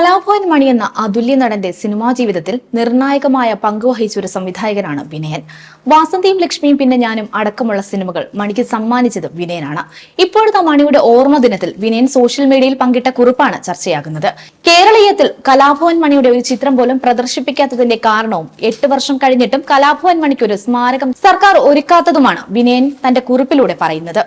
കലാഭവൻ മണി എന്ന അതുല്യ നടന്റെ സിനിമാ ജീവിതത്തിൽ നിർണായകമായ പങ്കുവഹിച്ച ഒരു സംവിധായകനാണ് വിനയൻ. വാസന്തിയും ലക്ഷ്മിയും പിന്നെ ഞാനും അടക്കമുള്ള സിനിമകൾ മണിക്ക് സമ്മാനിച്ചത് വിനയനാണ്. ഇപ്പോഴത്തെ മണിയുടെ ഓർമ്മ ദിനത്തിൽ വിനയൻ സോഷ്യൽ മീഡിയയിൽ പങ്കിട്ട കുറിപ്പാണ് ചർച്ചയാകുന്നത്. കേരളീയത്തിൽ കലാഭവൻ മണിയുടെ ഒരു ചിത്രം പോലും പ്രദർശിപ്പിക്കാത്തതിന്റെ കാരണവും എട്ട് വർഷം കഴിഞ്ഞിട്ടും കലാഭവൻ മണിക്ക് ഒരു സ്മാരകം സർക്കാർ ഒരുക്കാത്തതുമാണ് വിനയൻ തന്റെ കുറിപ്പിലൂടെ പറയുന്നത്.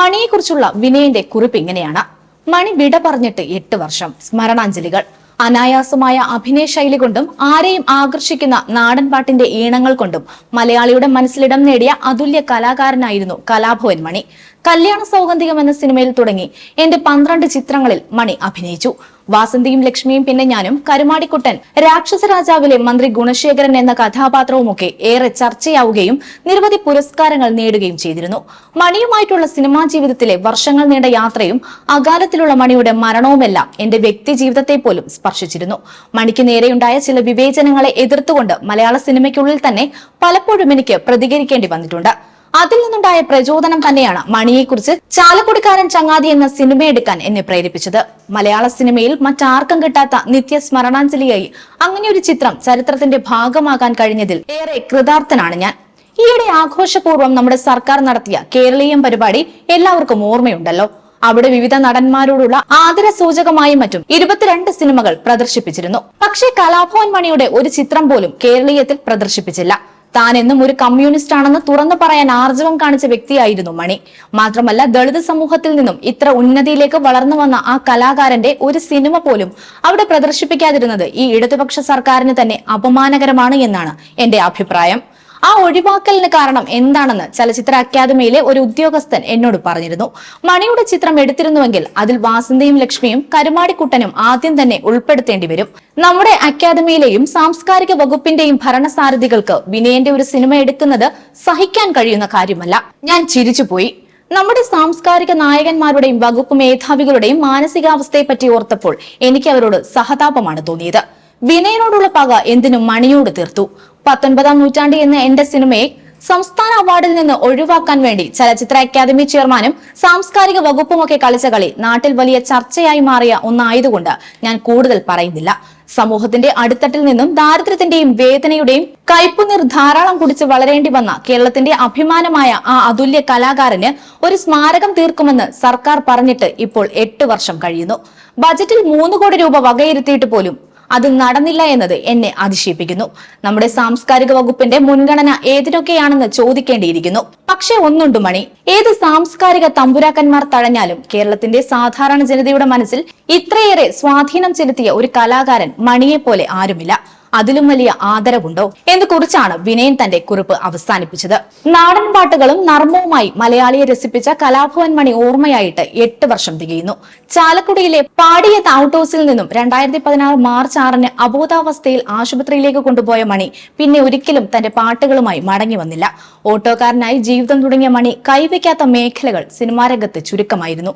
മണിയെക്കുറിച്ചുള്ള വിനയന്റെ കുറിപ്പ് ഇങ്ങനെയാണ്. മണി വിട പറഞ്ഞിട്ട് എട്ട് വർഷം. സ്മരണാഞ്ജലികൾ. അനായാസമായ അഭിനയ ശൈലി കൊണ്ടും ആരെയും ആകർഷിക്കുന്ന നാടൻ പാട്ടിന്റെ ഈണങ്ങൾ കൊണ്ടും മലയാളിയുടെ മനസ്സിലിടം നേടിയ അതുല്യ കലാകാരനായിരുന്നു കലാഭവൻ മണി. കല്യാണ സൗഗന്ധികം എന്ന സിനിമയിൽ തുടങ്ങി. എന്റെ പന്ത്രണ്ട് ചിത്രങ്ങളിൽ മണി അഭിനയിച്ചു. വാസന്തിയും ലക്ഷ്മിയും പിന്നെ ഞാനും കരുമാടിക്കുട്ടൻ രാക്ഷസ രാജാവിലെ മന്ത്രി ഗുണശേഖരൻ എന്ന കഥാപാത്രവുമൊക്കെ ഏറെ ചർച്ചയാവുകയും നിരവധി പുരസ്കാരങ്ങൾ നേടുകയും ചെയ്തിരുന്നു. മണിയുമായിട്ടുള്ള സിനിമാ ജീവിതത്തിലെ വർഷങ്ങൾ നീണ്ട യാത്രയും അകാലത്തിലുള്ള മണിയുടെ മരണവുമെല്ലാം എന്റെ വ്യക്തി ജീവിതത്തെ പോലും സ്പർശിച്ചിരുന്നു. മണിക്ക് നേരെയുണ്ടായ ചില വിവേചനങ്ങളെ എതിർത്തുകൊണ്ട് മലയാള സിനിമയ്ക്കുള്ളിൽ തന്നെ പലപ്പോഴും എനിക്ക് പ്രതികരിക്കേണ്ടി വന്നിട്ടുണ്ട്. അതിൽ നിന്നുണ്ടായ പ്രചോദനം തന്നെയാണ് മണിയെക്കുറിച്ച് ചാലക്കുടിക്കാരൻ ചങ്ങാതി എന്ന സിനിമ എടുക്കാൻ എന്നെ പ്രേരിപ്പിച്ചത്. മലയാള സിനിമയിൽ മറ്റാർക്കും കിട്ടാത്ത നിത്യസ്മരണാഞ്ജലിയായി അങ്ങനെ ഒരു ചിത്രം ചരിത്രത്തിന്റെ ഭാഗമാകാൻ കഴിഞ്ഞതിൽ ഏറെ കൃതാർത്ഥനാണ് ഞാൻ. ഈയിടെ ആഘോഷപൂർവം നമ്മുടെ സർക്കാർ നടത്തിയ കേരളീയം പരിപാടി എല്ലാവർക്കും ഓർമ്മയുണ്ടല്ലോ. അവിടെ വിവിധ നടന്മാരോടുള്ള ആദര സൂചകമായും മറ്റും ഇരുപത്തിരണ്ട് സിനിമകൾ പ്രദർശിപ്പിച്ചിരുന്നു. പക്ഷേ കലാഭവൻ മണിയുടെ ഒരു ചിത്രം പോലും കേരളീയത്തിൽ പ്രദർശിപ്പിച്ചില്ല. താൻ എന്നും ഒരു കമ്മ്യൂണിസ്റ്റ് ആണെന്ന് തുറന്നു പറയാൻ ആർജവം കാണിച്ച വ്യക്തിയായിരുന്നു മണി. മാത്രമല്ല ദളിത് സമൂഹത്തിൽ നിന്നും ഇത്ര ഉന്നതിയിലേക്ക് വളർന്നു വന്ന ആ കലാകാരന്റെ ഒരു സിനിമ പോലും അവിടെ പ്രദർശിപ്പിക്കാതിരുന്നത് ഈ ഇടതുപക്ഷ സർക്കാരിന് തന്നെ അപമാനകരമാണ് എന്നാണ് എന്റെ അഭിപ്രായം. ആ ഒഴിവാക്കലിന് കാരണം എന്താണെന്ന് ചലച്ചിത്ര അക്കാദമിയിലെ ഒരു ഉദ്യോഗസ്ഥൻ എന്നോട് പറഞ്ഞിരുന്നു. മണിയുടെ ചിത്രം എടുത്തിരുന്നുവെങ്കിൽ അതിൽ വാസന്തയും ലക്ഷ്മിയും കരുമാടിക്കുട്ടനും ആദ്യം തന്നെ ഉൾപ്പെടുത്തേണ്ടി വരും. നമ്മുടെ അക്കാദമിയിലെയും സാംസ്കാരിക വകുപ്പിന്റെയും ഭരണസാരഥികൾക്ക് വിനയന്റെ ഒരു സിനിമ എടുക്കുന്നത് സഹിക്കാൻ കഴിയുന്ന കാര്യമല്ല. ഞാൻ ചിരിച്ചുപോയി. നമ്മുടെ സാംസ്കാരിക നായകന്മാരുടെയും വകുപ്പ് മേധാവികളുടെയും മാനസികാവസ്ഥയെ പറ്റി ഓർത്തപ്പോൾ എനിക്ക് അവരോട് സഹതാപമാണ് തോന്നിയത്. വിനയനോടുള്ള പക എന്തിനും മണിയോട് തീർത്തു. പത്തൊൻപതാം നൂറ്റാണ്ടി എന്ന എന്റെ സിനിമയെ സംസ്ഥാന അവാർഡിൽ നിന്ന് ഒഴിവാക്കാൻ വേണ്ടി ചലച്ചിത്ര അക്കാദമി ചെയർമാനും സാംസ്കാരിക വകുപ്പുമൊക്കെ കളിച്ച കളി നാട്ടിൽ വലിയ ചർച്ചയായി മാറിയ ഒന്നായതുകൊണ്ട് ഞാൻ കൂടുതൽ പറയുന്നില്ല. സമൂഹത്തിന്റെ അടിത്തട്ടിൽ നിന്നും ദാരിദ്ര്യത്തിന്റെയും വേദനയുടെയും കയ്പുനീർ ധാരാളം കുടിച്ച് വളരേണ്ടി വന്ന കേരളത്തിന്റെ അഭിമാനമായ ആ അതുല്യ കലാകാരന് ഒരു സ്മാരകം തീർക്കുമെന്ന് സർക്കാർ പറഞ്ഞിട്ട് ഇപ്പോൾ എട്ട് വർഷം കഴിയുന്നു. ബജറ്റിൽ മൂന്ന് കോടി രൂപ വകയിരുത്തിയിട്ട് പോലും അത് നടന്നില്ല എന്നത് എന്നെ അതിശയിപ്പിക്കുന്നു. നമ്മുടെ സാംസ്കാരിക വകുപ്പിന്റെ മുൻഗണന ഏതിനൊക്കെയാണെന്ന് ചോദിക്കേണ്ടിയിരിക്കുന്നു. പക്ഷേ ഒന്നുണ്ട് മണി. ഏത് സാംസ്കാരിക തമ്പുരാക്കന്മാർ തഴഞ്ഞാലും കേരളത്തിന്റെ സാധാരണ ജനതയുടെ മനസ്സിൽ ഇത്രയേറെ സ്വാധീനം ചെലുത്തിയ ഒരു കലാകാരൻ മണിയെ പോലെ ആരുമില്ല. അതിലും വലിയ ആദരവുണ്ടോ എന്ന് കുറിച്ചാണ് വിനയൻ തന്റെ കുറിപ്പ് അവസാനിപ്പിച്ചത്. നാടൻ പാട്ടുകളും നർമ്മവുമായി മലയാളിയെ രസിപ്പിച്ച കലാഭവൻ മണി ഓർമ്മയായിട്ട് എട്ട് വർഷം തികയുന്നു. ചാലക്കുടിയിലെ പാടിയ ഔട്ട് ഹൗസിൽ നിന്നും രണ്ടായിരത്തി പതിനാറ് മാർച്ച് ആറിന് അബോധാവസ്ഥയിൽ ആശുപത്രിയിലേക്ക് കൊണ്ടുപോയ മണി പിന്നെ ഒരിക്കലും തന്റെ പാട്ടുകളുമായി മടങ്ങി വന്നില്ല. ഓട്ടോക്കാരനായി ജീവിതം തുടങ്ങിയ മണി കൈവയ്ക്കാത്ത മേഖലകൾ സിനിമാ രംഗത്ത് ചുരുക്കമായിരുന്നു.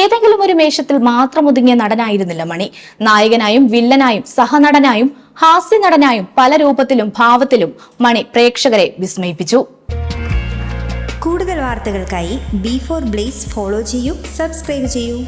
ഏതെങ്കിലും ഒരു മേശത്തിൽ മാത്രം ഒതുങ്ങിയ നടനായിരുന്നില്ല മണി. നായകനായും വില്ലനായും സഹനടനായും ഹാസ്യ നടനായും പല രൂപത്തിലും ഭാവത്തിലും മണി പ്രേക്ഷകരെ വിസ്മയിപ്പിച്ചു. കൂടുതൽ വാർത്തകൾക്കായി ബി ഫോർ ബ്ലേസ് ഫോളോ ചെയ്യൂ സബ്സ്ക്രൈബ് ചെയ്യൂ.